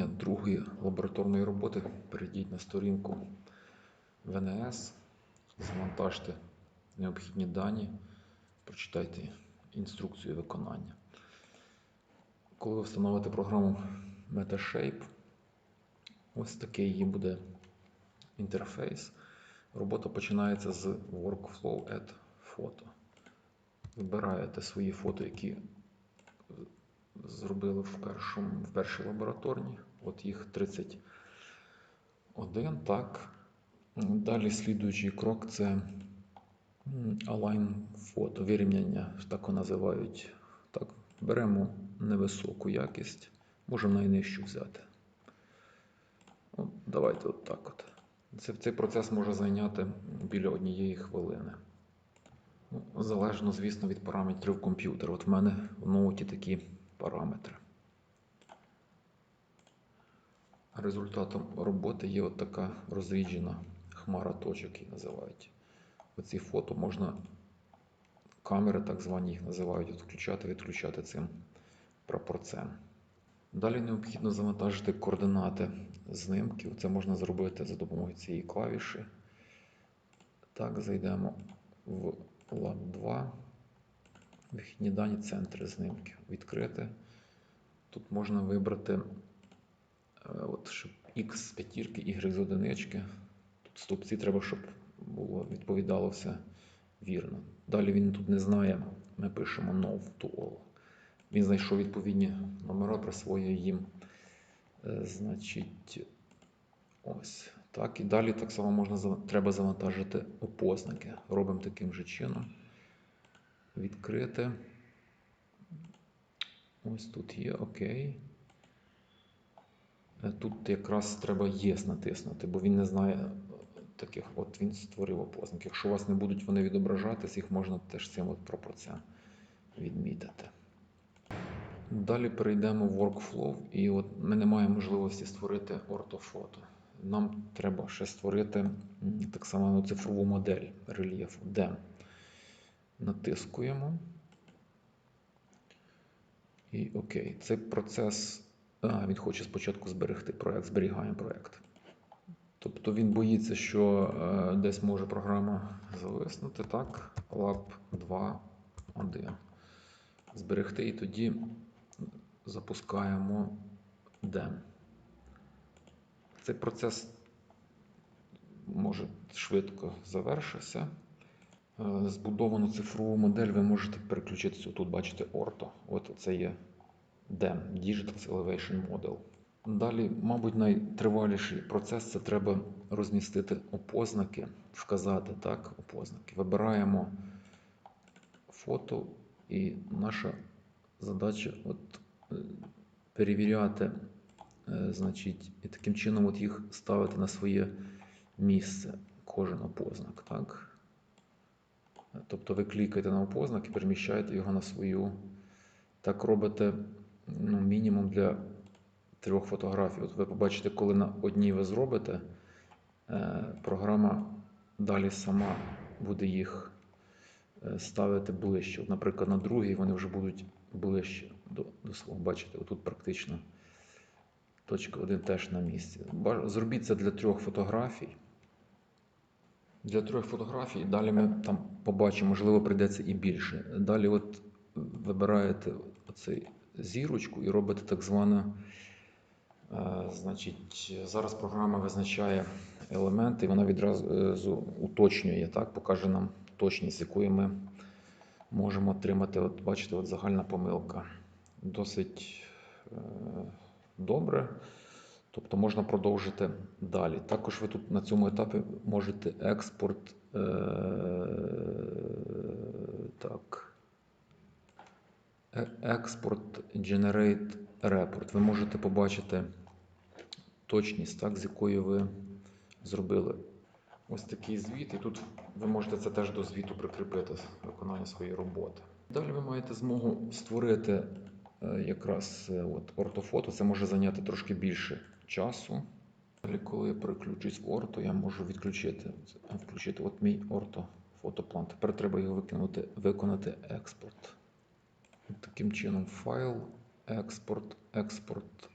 виконання другої лабораторної роботи перейдіть на сторінку ВНС, завантажте необхідні дані, прочитайте інструкцію виконання. Коли ви встановите програму MetaShape, ось такий її буде інтерфейс. Робота починається з Workflow Add Photo. Вибираєте свої фото, які зробили в, першому, в першій лабораторній. От їх 31. Так. Далі слідуючий крок це align фото, вирівняння, так його називають. Так, беремо невисоку якість, можемо найнижчу взяти. От, давайте от так от. Це, цей процес може зайняти біля однієї хвилини. Ну, залежно, звісно, від параметрів комп'ютера. От в мене в ноуті такі параметри. Результатом роботи є от така розріджена хмара точок, її називають. Оці фото можна, камери так звані їх називають, от включати, відключати цим прапорцем. Далі необхідно завантажити координати знимків. Це можна зробити за допомогою цієї клавіші. Так, зайдемо в Lab 2. Вихідні дані, центри знимків. Відкрити. Тут можна вибрати е, от, щоб X з п'ятірки, Y з одинички. Тут стовпці треба, щоб було, відповідало все вірно. Далі він тут не знає. Ми пишемо Nov to all. Він знайшов відповідні номера, присвоює їм. Е, Значить, ось. Так, і далі так само можна треба завантажити опозники. Робимо таким же чином. Відкрити. Ось тут є окей. Е, Тут якраз треба єс натиснути, бо він не знає е, таких. От він створив опозники. Якщо у вас не будуть вони відображатись, їх можна теж цим от пропорцем відмітити. Далі перейдемо в workflow, і от ми не маємо можливості створити ортофото. Нам треба ще створити так само цифрову модель рельєфу DEM. Натискуємо. І окей. Цей процес. А, він хоче спочатку зберегти проект, зберігаємо проект. Тобто він боїться, що е, десь може програма зависнути. Так, Lab 2, 1. Зберегти і тоді запускаємо DEM. Цей процес може швидко завершитися. Е, Збудовану цифрову модель ви можете переключитися. Тут бачите орто. От це є DEM, Digital Elevation Model. Далі, мабуть, найтриваліший процес це треба розмістити опознаки, вказати так, опознаки. Вибираємо фото, і наша задача от, е, перевіряти, е, значить, і таким чином от їх ставити на своє місце, кожен опознак. Так? Тобто ви клікаєте на опознак і переміщаєте його на свою. Так робите ну, мінімум для трьох фотографій. От ви побачите, коли на одній ви зробите, е, програма далі сама буде їх е, ставити ближче. От, наприклад, на другій вони вже будуть ближче до, до свого. Бачите, отут практично точка 1 теж на місці. Зробіть це для трьох фотографій. Для трьох фотографій. Далі ми там побачимо, можливо, прийдеться і більше. Далі, от вибираєте оцей зірочку і робите так зване. е, Значить, зараз програма визначає елементи, і вона відразу е, уточнює, так, покаже нам точність, якою ми можемо отримати. От бачите, от загальна помилка. Досить е, добре. Тобто можна продовжити далі. Також ви тут на цьому етапі можете експорт. Е, так. Е- Експорт Generate Report. Ви можете побачити точність, так, з якою ви зробили ось такий звіт. І тут ви можете це теж до звіту прикріпити виконання своєї роботи. Далі ви маєте змогу створити е, якраз е, от, ортофото. Це може зайняти трошки більше часу. Коли я переключусь в орто, я можу відключити включити от мій орто фотоплан. Тепер треба його викинути, виконати експорт. Таким чином, файл, експорт, експорт